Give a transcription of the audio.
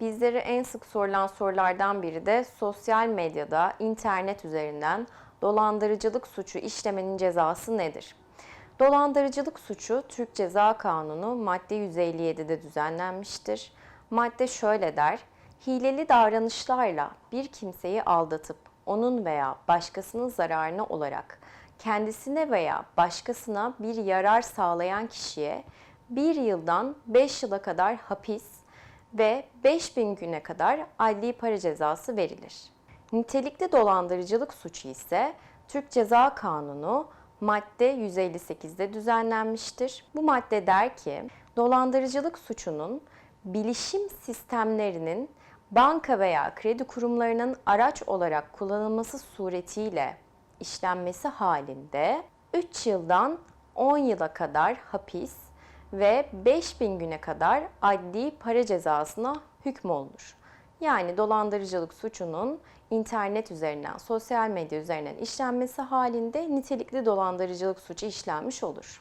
Bizlere en sık sorulan sorulardan biri de sosyal medyada, internet üzerinden dolandırıcılık suçu işlemenin cezası nedir? Dolandırıcılık suçu Türk Ceza Kanunu madde 157'de düzenlenmiştir. Madde şöyle der: Hileli davranışlarla bir kimseyi aldatıp onun veya başkasının zararına olarak kendisine veya başkasına bir yarar sağlayan kişiye 1 yıldan 5 yıla kadar hapis ve 5000 güne kadar adli para cezası verilir. Nitelikli dolandırıcılık suçu ise Türk Ceza Kanunu madde 158'de düzenlenmiştir. Bu madde der ki dolandırıcılık suçunun bilişim sistemlerinin banka veya kredi kurumlarının araç olarak kullanılması suretiyle işlenmesi halinde 3 yıldan 10 yıla kadar hapis ve 5000 güne kadar adli para cezasına hükmolunur. Yani dolandırıcılık suçunun internet üzerinden, sosyal medya üzerinden işlenmesi halinde nitelikli dolandırıcılık suçu işlenmiş olur.